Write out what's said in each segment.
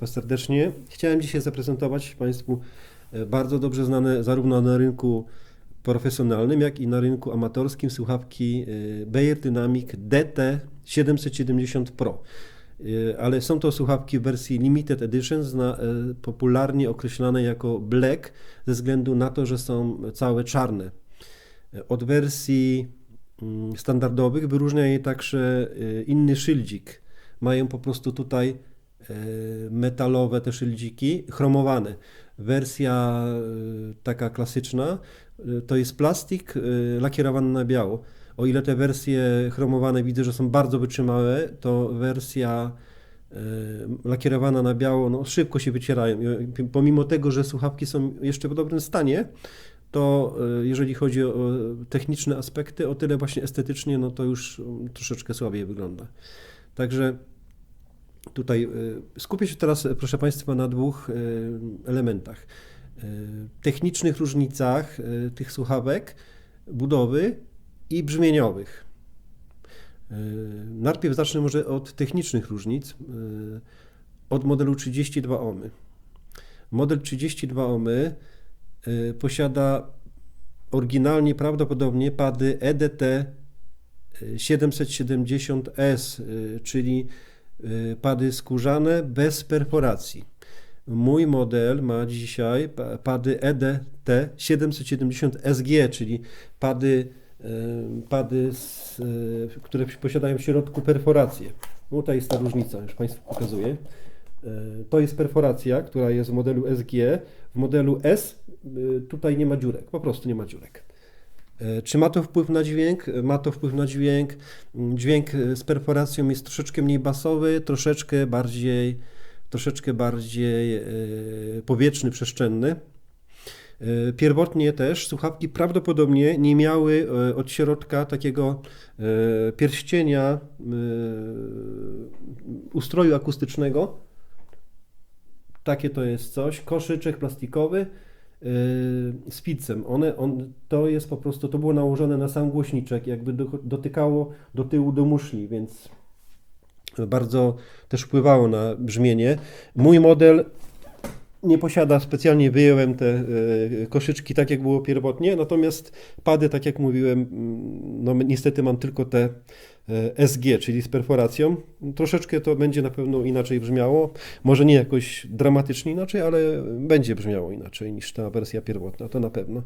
Państwa serdecznie. Chciałem dzisiaj zaprezentować Państwu e, bardzo dobrze znane zarówno na rynku profesjonalnym, jak i na rynku amatorskim słuchawki e, Bayer Dynamic DT770 Pro. E, Ale są to słuchawki w wersji Limited Edition, popularnie określane jako Black, ze względu na to, że są całe czarne. Od wersji mm, standardowych wyróżnia je także inny szyldzik. Mają po prostu tutaj metalowe te szyldziki, chromowane. Wersja e, taka klasyczna e, to jest plastik lakierowany na biało. O ile te wersje chromowane widzę, że są bardzo wytrzymałe, to wersja lakierowana na biało no, szybko się wycierają. Pomimo tego, że słuchawki są jeszcze w dobrym stanie, to jeżeli chodzi o techniczne aspekty, o tyle właśnie estetycznie, no to już troszeczkę słabiej wygląda. Także Tutaj y, skupię się teraz, y, proszę Państwa, na dwóch y, elementach. Technicznych różnicach tych słuchawek, budowy i brzmieniowych. Najpierw zacznę może od technicznych różnic, od modelu 32 ohmy. Model 32 ohmy posiada oryginalnie prawdopodobnie pady E EDT 770S, y, czyli pady skórzane bez perforacji. Mój model ma dzisiaj pa- pady E EDT 770 SG, czyli pady, y, pady z, y, które posiadają w środku perforację. No, Tutaj jest ta różnica, już Państwu pokazuję. Y, To jest perforacja, która jest w modelu SG. W modelu S y, tutaj nie ma dziurek, po prostu nie ma dziurek. E, Czy ma to wpływ na dźwięk? E, Ma to wpływ na dźwięk. Mm, Dźwięk e, z perforacją jest troszeczkę mniej basowy, troszeczkę bardziej, troszeczkę bardziej powietrzny, przestrzenny. Pierwotnie też słuchawki prawdopodobnie nie miały od środka takiego pierścienia ustroju akustycznego. Takie to jest coś. Koszyczek plastikowy z pizzem. One, on, to jest po prostu, to było nałożone na sam głośniczek, jakby do, dotykało do tyłu do muszli, więc bardzo też wpływało na brzmienie. Mój model nie posiada, specjalnie wyjąłem te e, koszyczki tak jak było pierwotnie, natomiast pady, tak jak mówiłem, mm, no niestety mam tylko te e, SG, czyli z perforacją. Troszeczkę to będzie na pewno inaczej brzmiało, może nie jakoś dramatycznie inaczej, ale będzie brzmiało inaczej niż ta wersja pierwotna, to na pewno.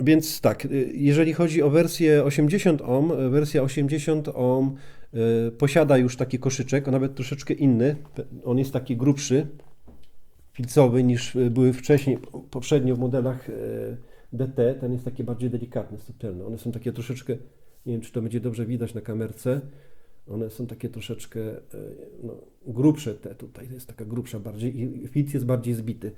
Więc tak, e, jeżeli chodzi o wersję 80 ohm, wersja 80 ohm e, posiada już taki koszyczek, a nawet troszeczkę inny. On jest taki grubszy, filcowy niż e, były wcześniej, poprzednio w modelach DT. Ten jest taki bardziej delikatny, subtelny. One są takie troszeczkę, nie wiem czy to będzie dobrze widać na kamerce, one są takie troszeczkę no, grubsze te tutaj, jest taka grubsza bardziej i filc jest bardziej zbity.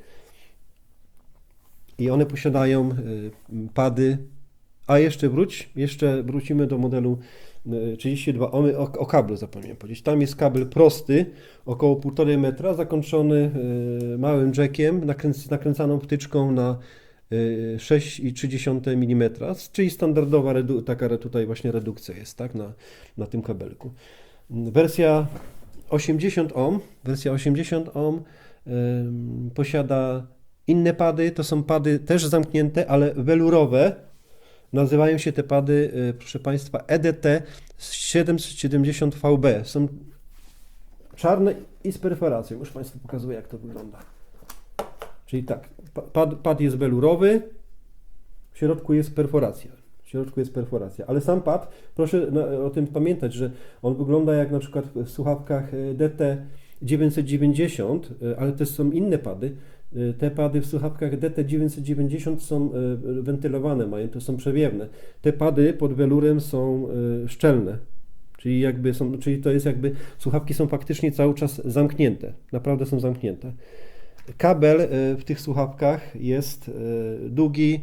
I one posiadają y, pady. A jeszcze wróć, jeszcze wrócimy do modelu y, 32 ohmy o, o kablu zapomniałem powiedzieć. Tam jest kabel prosty, około 1,5 metra, zakończony y, małym jackiem, nakręc, nakręcaną wtyczką na y, 6,3 mm, czyli standardowa taka tutaj właśnie redukcja jest, tak, na, na tym kabelku. Wersja 80 ohm, wersja 80 ohm ym, posiada inne pady, to są pady też zamknięte, ale welurowe. Nazywają się te pady, y, proszę Państwa, EDT 770 VB. Są czarne i z perforacją. Już Państwu pokazuję, jak to wygląda. Czyli tak, pa- pad, pad jest welurowy, w środku jest perforacja. W środku jest perforacja, ale sam pad, proszę o tym pamiętać, że on wygląda jak na przykład w słuchawkach e, DT 990, e, ale też są inne pady. E, Te pady w słuchawkach DT 990 są e, wentylowane, mają, to są przewiewne. Te pady pod welurem są e, szczelne. Czyli jakby są, czyli to jest jakby, słuchawki są faktycznie cały czas zamknięte. Naprawdę są zamknięte. Kabel w tych słuchawkach jest długi,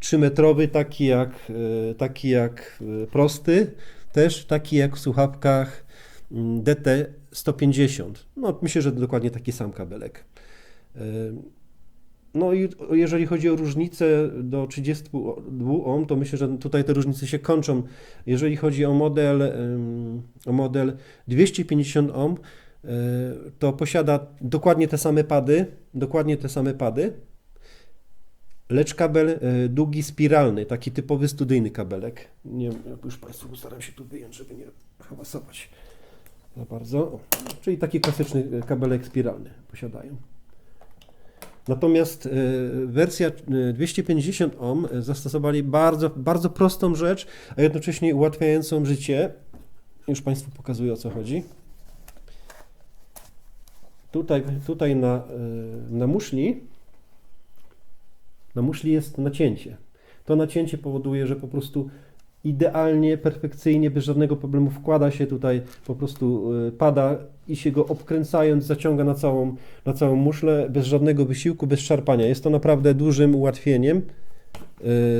3-metrowy, taki jak, taki jak prosty, też taki jak w słuchawkach mm, DT 150. No, myślę, że dokładnie taki sam kabelek. E, No i jeżeli chodzi o różnicę do 32 ohm, to myślę, że tutaj te różnice się kończą. Jeżeli chodzi o model, o model 250 ohm, to posiada dokładnie te same pady, dokładnie te same pady, lecz kabel e, długi spiralny, taki typowy studyjny kabelek. Nie już Państwu postaram się tu wyjąć, żeby nie hałasować za bardzo. Czyli taki klasyczny e, kabelek spiralny posiadają. Natomiast e, wersja 250 ohm zastosowali bardzo, bardzo prostą rzecz, a jednocześnie ułatwiającą życie. Już Państwu pokazuję o co chodzi. Tutaj, tutaj na, na muszli na muszli jest nacięcie. To nacięcie powoduje, że po prostu idealnie, perfekcyjnie, bez żadnego problemu wkłada się tutaj, po prostu y, pada i się go obkręcając zaciąga na całą, na całą muszlę bez żadnego wysiłku, bez szarpania. Jest to naprawdę dużym ułatwieniem y,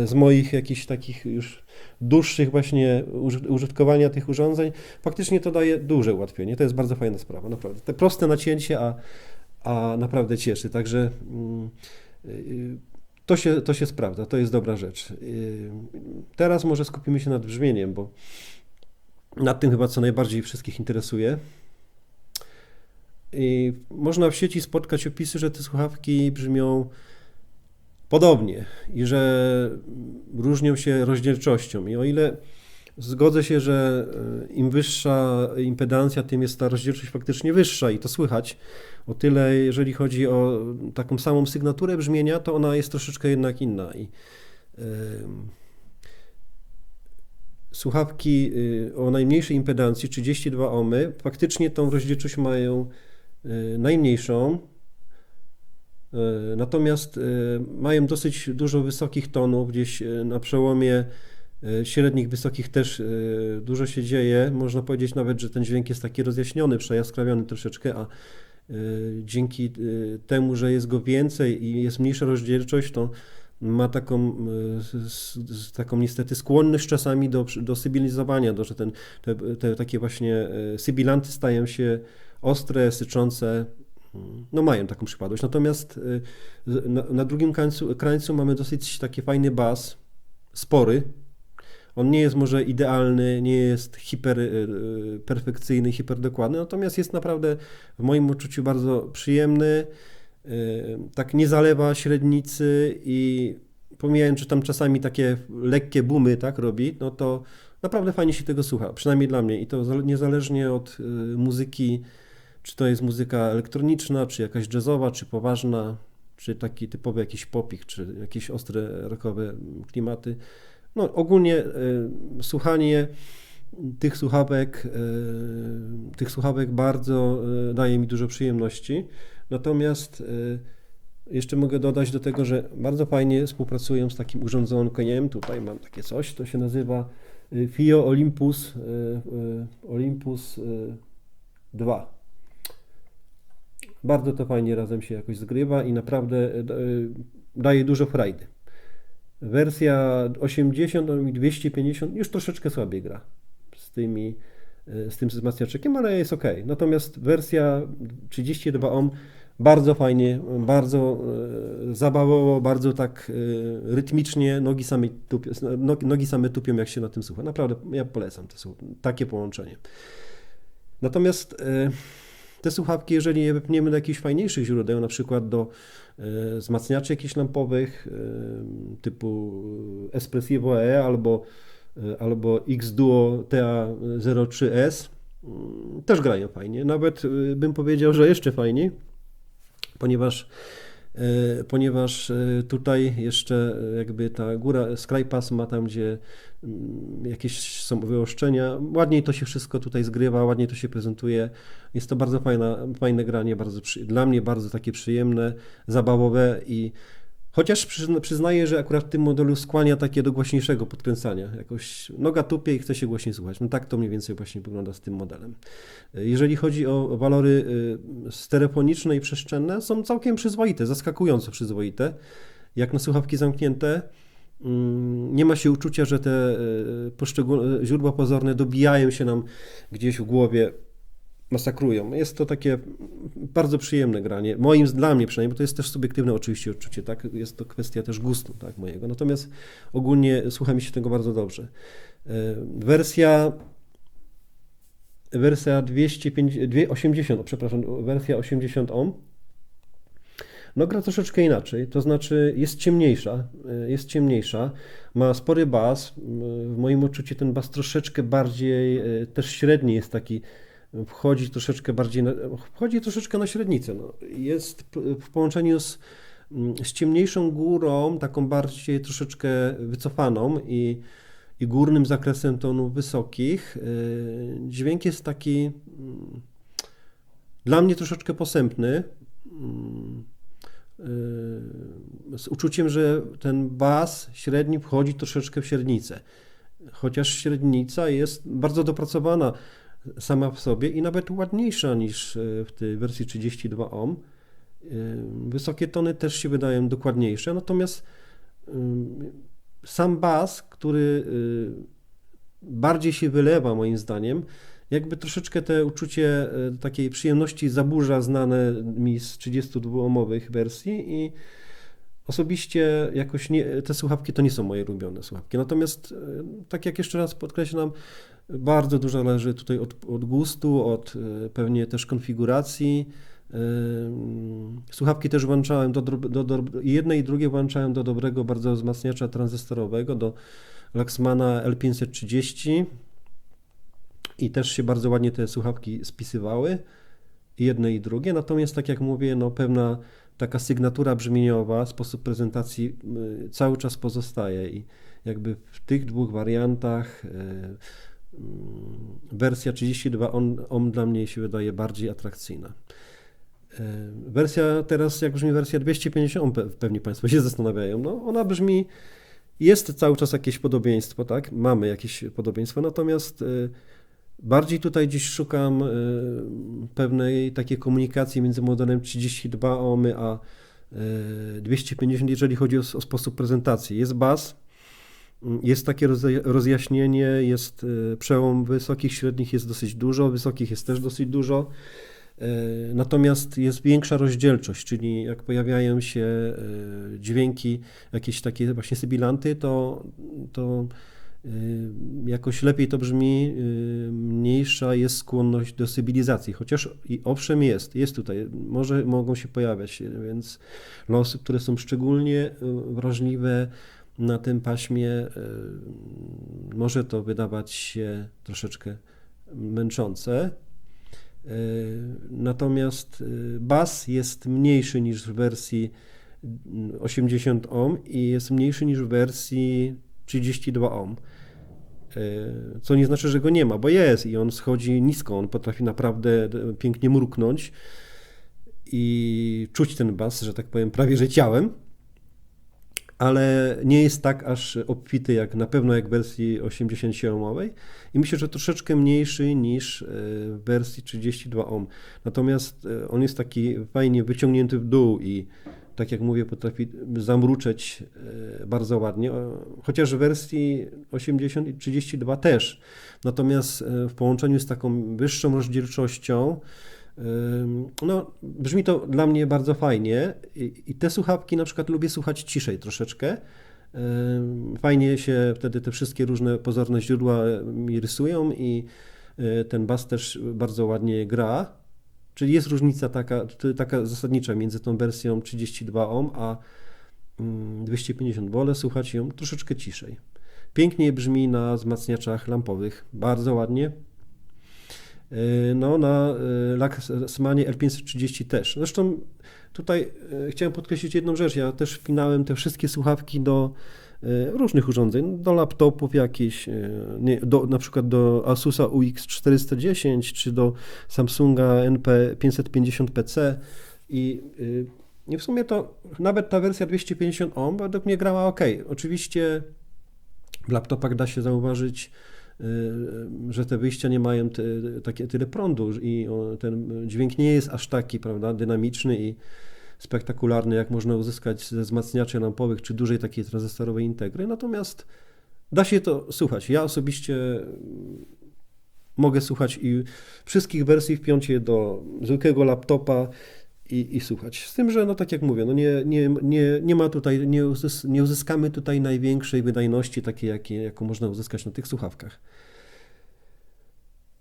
z moich jakichś takich już dłuższych właśnie użytkowania tych urządzeń. Faktycznie to daje duże ułatwienie. To jest bardzo fajna sprawa, naprawdę. Te proste nacięcie, a, a naprawdę cieszy. Także yy, to się, to się sprawdza, to jest dobra rzecz. Yy, teraz może skupimy się nad brzmieniem, bo nad tym chyba co najbardziej wszystkich interesuje. I można w sieci spotkać opisy, że te słuchawki brzmią podobnie i że różnią się rozdzielczością. I o ile zgodzę się, że e, im wyższa impedancja, tym jest ta rozdzielczość faktycznie wyższa i to słychać, o tyle, jeżeli chodzi o taką samą sygnaturę brzmienia, to ona jest troszeczkę jednak inna. I, yy, słuchawki y, o najmniejszej impedancji, 32 ohmy, faktycznie tą rozdzielczość mają y, najmniejszą, y, natomiast mają dosyć dużo wysokich tonów, gdzieś na przełomie średnich, wysokich też dużo się dzieje. Można powiedzieć nawet, że ten dźwięk jest taki rozjaśniony, przejaskrawiony troszeczkę, a Y, dzięki temu, że jest go więcej i jest mniejsza rozdzielczość, to ma taką, taką niestety skłonność czasami do, do sybilizowania, do, że ten, te, te takie właśnie sybilanty stają się ostre, syczące, no mają taką przypadłość. Natomiast na, na drugim krańcu, krańcu mamy dosyć taki fajny bas, spory, on nie jest może idealny, nie jest hiper y, y, hiperdokładny, natomiast jest naprawdę w moim odczuciu bardzo przyjemny. Y, tak nie zalewa średnicy i pomijając, że tam czasami takie lekkie bumy tak robi, no to naprawdę fajnie się tego słucha, przynajmniej dla mnie i to niezależnie od muzyki, czy to jest muzyka elektroniczna, czy jakaś jazzowa, czy poważna, czy taki typowy jakiś popik, czy jakieś ostre rockowe klimaty. No, ogólnie y, słuchanie tych słuchawek, y, tych słuchawek bardzo y, daje mi dużo przyjemności. Natomiast jeszcze mogę dodać do tego, że bardzo fajnie współpracują z takim urządzonkiem. Tutaj mam takie coś, to się nazywa FIO Olympus, Olympus 2. Bardzo to fajnie razem się jakoś zgrywa i naprawdę daje dużo frajdy. Wersja 80 i 250 już troszeczkę słabiej gra z tymi e, z tym wzmacniaczkiem, ale jest ok. Natomiast wersja 32 ohm bardzo fajnie, bardzo e, zabawowo, bardzo tak e, rytmicznie, nogi same, tupią, nogi same tupią, jak się na tym słucha. Naprawdę, ja polecam te, takie połączenie. Natomiast te słuchawki, jeżeli je wypniemy do jakichś fajniejszych źródeł, na przykład do e, wzmacniaczy jakichś lampowych e, typu Espressivo E albo, e, albo X-Duo TA03S, mm, też grają fajnie. Nawet bym powiedział, że jeszcze fajniej, ponieważ E, ponieważ e, tutaj jeszcze e, jakby ta góra, skraj pasma, tam gdzie mm, jakieś są wyoszczenia, ładniej to się wszystko tutaj zgrywa, ładniej to się prezentuje. Jest to bardzo fajna, fajne granie, bardzo, dla mnie bardzo takie przyjemne, zabawowe i Chociaż przyznaję, że akurat w tym modelu skłania takie do głośniejszego podkręcania. Jakoś noga tupie i chce się głośniej słuchać. No tak to mniej więcej właśnie wygląda z tym modelem. Jeżeli chodzi o walory y, stereofoniczne i przestrzenne, są całkiem przyzwoite, zaskakująco przyzwoite. Jak na słuchawki zamknięte, mm, nie ma się uczucia, że te y, źródła pozorne dobijają się nam gdzieś w głowie masakrują. Jest to takie bardzo przyjemne granie, moim, dla mnie przynajmniej, bo to jest też subiektywne oczywiście odczucie, tak? Jest to kwestia też gustu, tak, mojego. Natomiast ogólnie słucha mi się tego bardzo dobrze. E, wersja wersja 250, 280, o, przepraszam, wersja 80 ohm. No gra troszeczkę inaczej, to znaczy jest ciemniejsza, y, jest ciemniejsza, ma spory bas, w moim odczuciu ten bas troszeczkę bardziej, y, też średni jest taki, wchodzi troszeczkę bardziej, na, wchodzi troszeczkę na średnicę, no. jest w połączeniu z, mm, z ciemniejszą górą, taką bardziej troszeczkę wycofaną i, i górnym zakresem tonów wysokich, y, dźwięk jest taki mm, dla mnie troszeczkę posępny. mm, y, Z uczuciem, że ten bas średni wchodzi troszeczkę w średnicę. Chociaż średnica jest bardzo dopracowana sama w sobie i nawet ładniejsza niż y, w tej wersji 32 ohm. Y, Wysokie tony też się wydają dokładniejsze, natomiast y, sam bas, który bardziej się wylewa moim zdaniem, jakby troszeczkę te uczucie takiej przyjemności zaburza znane mi z 32-omowych wersji i osobiście jakoś nie, te słuchawki to nie są moje ulubione słuchawki. Natomiast tak jak jeszcze raz podkreślam, bardzo dużo zależy tutaj od, od gustu, od y, pewnie też konfiguracji. Y, Słuchawki też włączałem do, do, do jedne i drugie włączałem do dobrego bardzo wzmacniacza tranzystorowego, do Laxmana L530 i też się bardzo ładnie te słuchawki spisywały, jedne i drugie. Natomiast tak jak mówię, no pewna taka sygnatura brzmieniowa, sposób prezentacji y, cały czas pozostaje i jakby w tych dwóch wariantach wersja 32 on, on dla mnie się wydaje bardziej atrakcyjna. Y, Wersja teraz, jak brzmi wersja 250, pe- pewnie Państwo się zastanawiają, no ona brzmi, jest cały czas jakieś podobieństwo, tak? Mamy jakieś podobieństwo, natomiast y, bardziej tutaj dziś szukam y, pewnej takiej komunikacji między modelem 32 ohmy a y, 250, jeżeli chodzi o, o sposób prezentacji. Jest mm, jest takie rozja- rozjaśnienie, jest y, przełom wysokich, średnich jest dosyć dużo, wysokich jest też dosyć dużo. E, Natomiast jest większa rozdzielczość, czyli jak pojawiają się e, dźwięki, jakieś takie właśnie sybilanty, to, to e, jakoś lepiej to brzmi, e, mniejsza jest skłonność do sybilizacji, chociaż i owszem jest, jest tutaj, może mogą się pojawiać, więc osób, które są szczególnie e, wrażliwe na tym paśmie, e, może to wydawać się troszeczkę męczące. E, Natomiast e, bas jest mniejszy niż w wersji mm, 80 ohm i jest mniejszy niż w wersji 32 ohm. Co nie znaczy, że go nie ma, bo jest i on schodzi nisko, on potrafi naprawdę pięknie mruknąć i czuć ten bas, że tak powiem, prawie że ciałem, ale nie jest tak aż obfity jak na pewno jak w wersji 80-ohmowej i myślę, że troszeczkę mniejszy niż e, w wersji 32 ohm. Natomiast e, on jest taki fajnie wyciągnięty w dół i tak jak mówię, potrafi zamruczeć e, bardzo ładnie, chociaż w wersji 80 i 32 też. Natomiast w połączeniu z taką wyższą rozdzielczością, No, brzmi to dla mnie bardzo fajnie i, te słuchawki na przykład lubię słuchać ciszej troszeczkę. Fajnie się wtedy te wszystkie różne pozorne źródła mi rysują i y, ten bas też bardzo ładnie gra. Czyli jest różnica taka, taka zasadnicza między tą wersją 32 ohm a mm, 250, wolę słuchać ją troszeczkę ciszej. Pięknie brzmi na wzmacniaczach lampowych, bardzo ładnie. Yy, No, na yy, Laxmanie L530 też. Zresztą tutaj yy, chciałem podkreślić jedną rzecz. Ja też wpinałem te wszystkie słuchawki do różnych urządzeń, do laptopów jakichś, nie, do, na przykład do Asusa UX410 czy do Samsunga NP550PC i i w sumie to nawet ta wersja 250 ohm według mnie grała ok. Oczywiście w laptopach da się zauważyć, y, że te wyjścia nie mają te, takie, tyle prądu i ten dźwięk nie jest aż taki, prawda, dynamiczny i spektakularny, jak można uzyskać ze wzmacniaczy lampowych czy dużej takiej tranzystorowej integry. Natomiast da się to słuchać. Ja osobiście mm, mogę słuchać i wszystkich wersji wpiąć je do zwykłego laptopa i, i słuchać. Z tym, że no tak jak mówię, no nie, nie, nie, nie ma tutaj, nie, uzys, nie uzyskamy tutaj największej wydajności takiej, jakie, jaką można uzyskać na tych słuchawkach.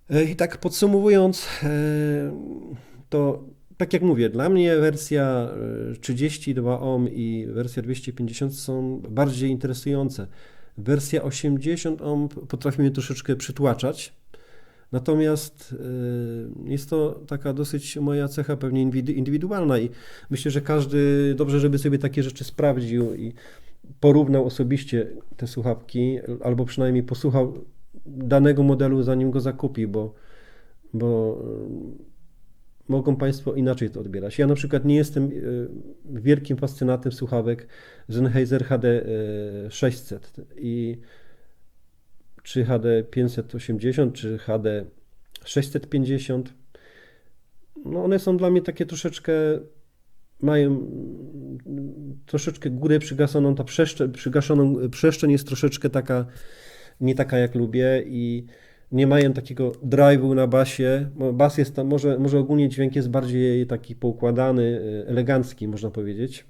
E, I tak podsumowując, e, to tak jak mówię, dla mnie wersja e, 32 ohm i wersja 250 są bardziej interesujące. Wersja 80 ohm potrafi mnie troszeczkę przytłaczać. Natomiast e, jest to taka dosyć moja cecha pewnie indywidualna i myślę, że każdy dobrze, żeby sobie takie rzeczy sprawdził i porównał osobiście te słuchawki, albo przynajmniej posłuchał danego modelu, zanim go zakupi, bo, bo e, mogą Państwo inaczej to odbierać. Ja na przykład nie jestem e, wielkim fascynatem słuchawek Sennheiser HD e, 600 i czy HD 580, czy HD 650. No one są dla mnie takie troszeczkę mają troszeczkę górę przygaszoną, ta przestrzeń, przygaszoną przestrzeń jest troszeczkę taka, nie taka jak lubię i nie mają takiego drive'u na basie, bas jest tam, może, może ogólnie dźwięk jest bardziej taki poukładany, elegancki można powiedzieć,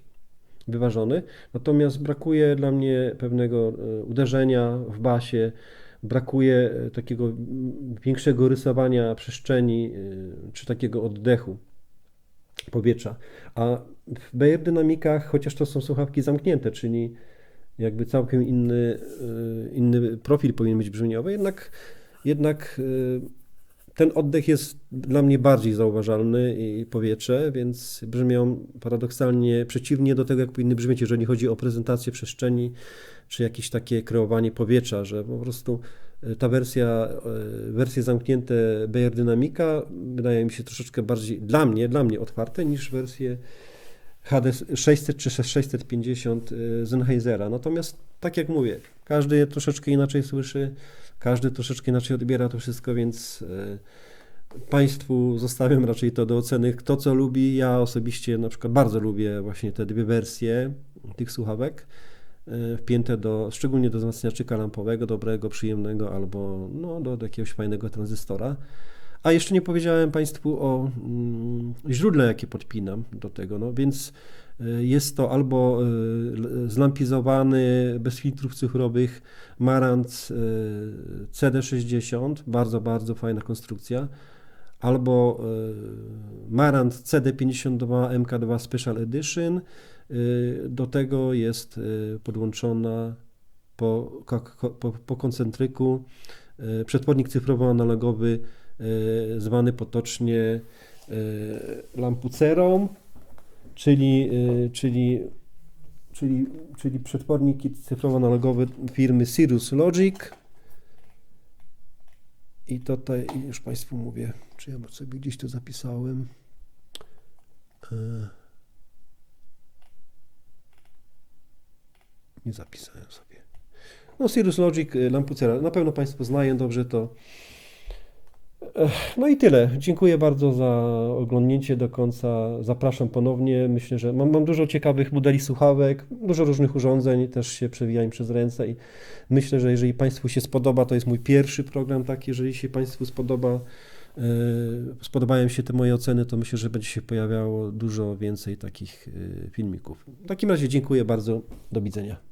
wyważony, natomiast brakuje dla mnie pewnego e, uderzenia w basie, brakuje e, takiego większego rysowania przestrzeni, e, czy takiego oddechu powietrza. A w BR dynamikach, chociaż to są słuchawki zamknięte, czyli jakby całkiem inny, y, inny profil powinien być brzmieniowy, jednak, jednak ten oddech jest dla mnie bardziej zauważalny i powietrze, więc brzmią paradoksalnie przeciwnie do tego, jak powinny brzmieć, jeżeli chodzi o prezentację przestrzeni, czy jakieś takie kreowanie powietrza, że po prostu y, ta wersja, y, wersje zamknięte BR Dynamika wydaje mi się troszeczkę bardziej dla mnie, dla mnie otwarte niż wersje HD 600 czy 650 y, Sennheisera. Natomiast tak jak mówię, każdy troszeczkę inaczej słyszy, każdy troszeczkę inaczej odbiera to wszystko, więc y, Państwu zostawiam raczej to do oceny, kto co lubi. Ja osobiście na przykład bardzo lubię właśnie te dwie wersje tych słuchawek y, wpięte do, szczególnie do wzmacniaczyka lampowego, dobrego, przyjemnego albo no, do jakiegoś fajnego tranzystora. A jeszcze nie powiedziałem Państwu o mm, źródle, jakie podpinam do tego, no więc y, jest to albo y, zlampizowany, bez filtrów cyfrowych Marantz y, CD60, bardzo, bardzo fajna konstrukcja, albo Marantz CD52 MK2 Special Edition. Do tego jest podłączona po, po, po koncentryku przetwornik cyfrowo-analogowy zwany potocznie y, lampucerą, czyli, y, czyli, czyli, czyli przetwornik cyfrowo-analogowy firmy Cirrus Logic. I tutaj już Państwu mówię, czy ja sobie gdzieś to zapisałem. E, Nie zapisałem sobie. No, Cirrus Logic, lampucera. Na pewno Państwo znają dobrze to. No i tyle. Dziękuję bardzo za oglądnięcie do końca. Zapraszam ponownie. Myślę, że mam, mam dużo ciekawych modeli słuchawek, dużo różnych urządzeń, też się przewijałem przez ręce i myślę, że jeżeli Państwu się spodoba, to jest mój pierwszy program taki, jeżeli się Państwu spodoba, e, spodobają się te moje oceny, to myślę, że będzie się pojawiało dużo więcej takich e, filmików. W takim razie dziękuję bardzo. Do widzenia.